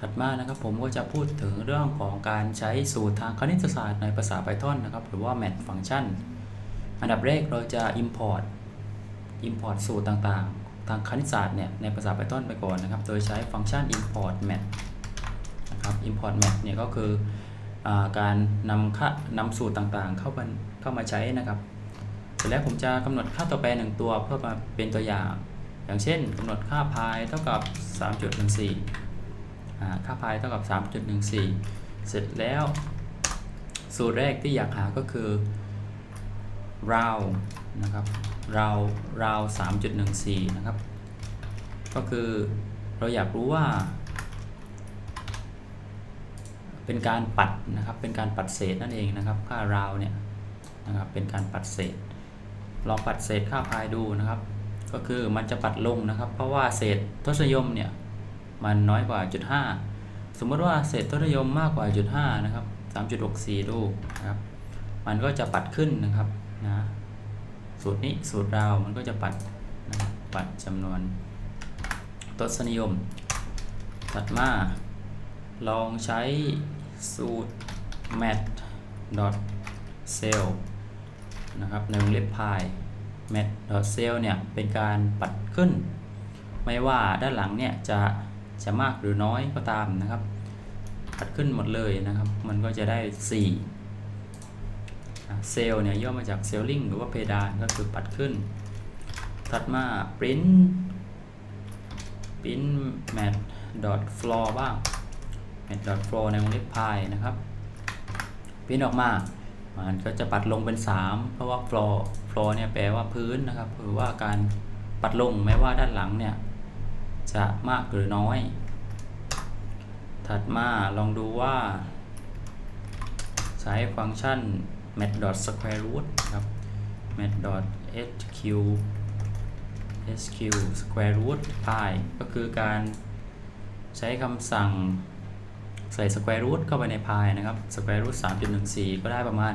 ถัดมานะครับผมก็จะพูดถึงเรื่องของการใช้สูตรทางคณิตศาสตร์ในภาษา Python นะครับ หรือว่า math function อันดับแรกเราจะ import import สูตรต่างๆ ทางคณิตศาสตร์เนี่ยในภาษา Python ไปก่อนนะครับ โดยใช้ฟังก์ชัน import math นะครับ import math เนี่ยก็คืออการนำค่านำสูตรต่างๆ เข้ามาเข้ามาใช้นะครับเสร็จแล้วผมจะกำหนดค่าตัวแปรหนึ่งตัวเพื่อมาเป็นตัวอย่าง อย่างเช่นกำหนดค่าพายเท่ากับ 3.14อ่า ค่าพายเท่ากับ 3.14 เสร็จแล้ว สูตรแรกที่อยากหาก็คือ round นะครับ round round 3.14 นะครับ ก็คือเราอยากรู้ว่า เป็นการปัดนะครับ เป็นการปัดเศษนั่นเองนะครับ ค่าราวเนี่ยนะครับ เป็นการปัดเศษ ลองปัดเศษค่าพายดูนะครับ ก็คือมันจะปัดลงนะครับ เพราะว่าเศษทศนิยมเนี่ย มันน้อยกว่าจุด5สมมติว่าเศษทศนิยมมากกว่าจุด5นะครับ3.64ดูนะครับ มันก็จะปัดขึ้นนะครับนะสูตรนี้สูตรราวมันก็จะปัดนะปัดจำนวนทศนิยม ถัดมา ลองใช้สูตร mat dot cell นะครับในวงเล็บพาย mat cell เนี่ยเป็นการปัดขึ้น ไม่ว่าด้านหลังเนี่ยจะ จะมากหรือน้อยก็ตามนะครับปัดขึ้นหมดเลยนะครับ มันก็จะได้4เซลล์เนี่ยย่อมาจากเซลลิงหรือว่าเพดานก็คือปัดขึ้น ถัดมา print print mat dot floor บ้าง mat dot floor ในวงเล็บพายนะครับ print ออกมามันก็จะปัดลงเป็น 3 เพราะว่า floor floor เนี่ยแปลว่าพื้นนะครับหรือว่าการปัดลงแม้ว่าด้านหลังเนี่ย จะมากหรือน้อย ถัดมาลองดูว่า ใช้ฟังก์ชัน mat square root ครับ mat sq sq square root pi ก็คือการใช้คำสั่งใส่ square root เข้าไปใน pi นะครับ square root 3.14 ก็ได้ประมาณ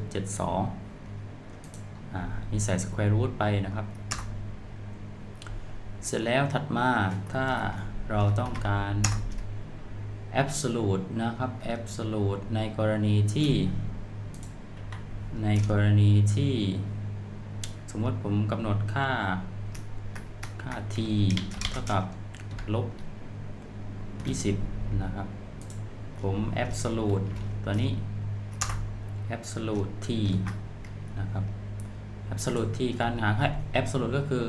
1.772 อ่า นี่ใส่ square root ไปนะครับ เสร็จแล้วถัดมาถ้าเราต้องการ absolute นะครับ absolute ในกรณีที่ ในกรณีที่ สมมติผมกำหนดค่าค่า t เท่ากับลบ 20 นะครับ ผม absolute ตัวนี้ absolute t นะครับ absolute t การหาค่า absolute ก็คือ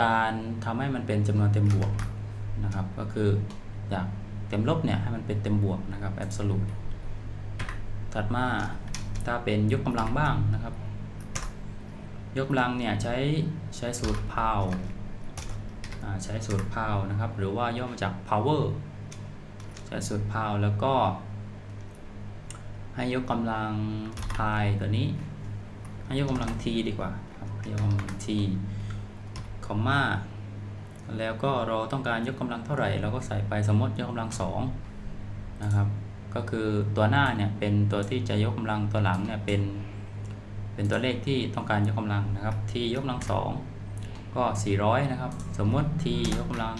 การทำให้มันเป็นจำนวนเต็มบวกนะครับ ก็คือจากเต็มลบเนี่ยให้มันเป็นเต็มบวกนะครับ absolute ถัดมาถ้าเป็นยกกำลังบ้างนะครับ ยกกำลังเนี่ยใช้ใช้สูตร power อ่าใช้สูตร power นะครับ หรือว่าย่อมาจาก power ใช้สูตร power แล้วก็ ให้ยกกำลัง pi ตัวนี้ ให้ยกกำลัง t ดีกว่าครับยกกำลัง t คอมมาแล้วก็เราต้องการยกกำลังเท่าไหร่เราก็ใส่ไปสมมติยกกำลัง2นะครับ ก็คือตัวหน้าเนี่ยเป็นตัวที่จะยกกำลังตัวหลังเนี่ยเป็น เป็นตัวเลขที่ต้องการยกกำลังนะครับ t ยกกำลัง2ก็ 400 นะครับ สมมติ t ยกกำลัง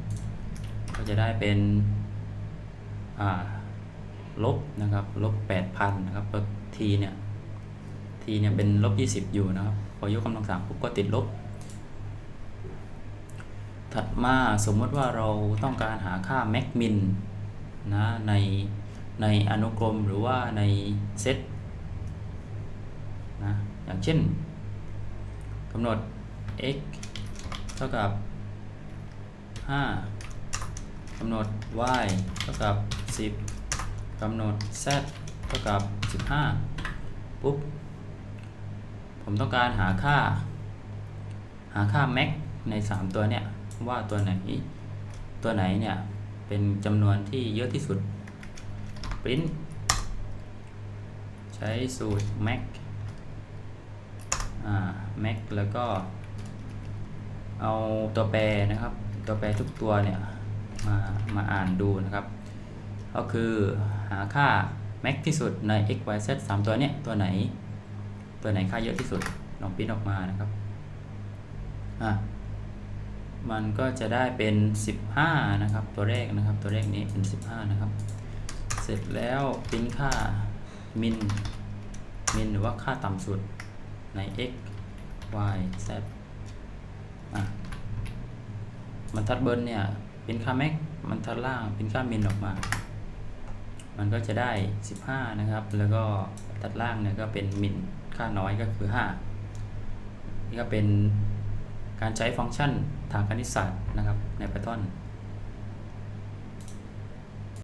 3ก็จะได้เป็นอ่าลบนะครับลบ8,000นะครับเพราะ t เนี่ย t เนี่ยเป็นลบ20 อยู่นะครับพอยกกำลัง3ปุ๊บก็ติดลบ ถัดมาสมมติว่าเราต้องการหาค่า max min นะในในอนุกรมหรือว่าในเซตนะอย่างเช่นกำหนด x เท่ากับ 5กำหนด y เท่ากับ 10กำหนด z เท่ากับ 15 ปุ๊บ ผมต้องการหาค่า หาค่า max ใน 3 ตัวเนี่ย ว่าตัวไหน ตัวไหนเนี่ยเป็นจำนวนที่เยอะที่สุด print ใช้สูตร max max แล้วก็ เอาตัวแปรนะครับ ตัวแปรทุกตัวเนี่ยมามาอ่านดูนะครับ ก็คือหาค่า max ที่สุดใน x y z 3 ตัวเนี่ยตัวไหน ตัวไหนค่าเยอะที่สุดลองพิมพ์ออกมานะครับอ่า มันก็จะได้เป็น 15 นะครับ ตัวแรกนะครับ ตัวแรกนี้เป็น 15 นะครับ เสร็จแล้วปริ้นค่ามินมินหรือว่าค่าต่ำสุดใน x y z อะบรรทัดเบิร์นเนี่ยเป็นค่าแม็กบรรทัดล่างเป็นค่ามินออกมา มันก็จะได้ 15 นะครับ แล้วก็ทัดล่างเนี่ยก็เป็นมินค่าน้อยก็คือ 5 นี่ก็เป็นการใช้ฟังก์ชัน ทางคณิตศาสตร์นะครับในไพทอน